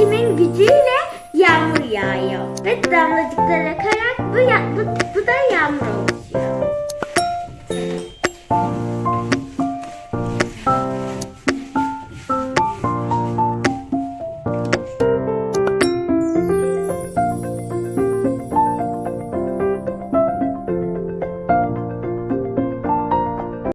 Çekimin gücüyle yağmur yağıyor. Ve damlacıklara kayarak bu ya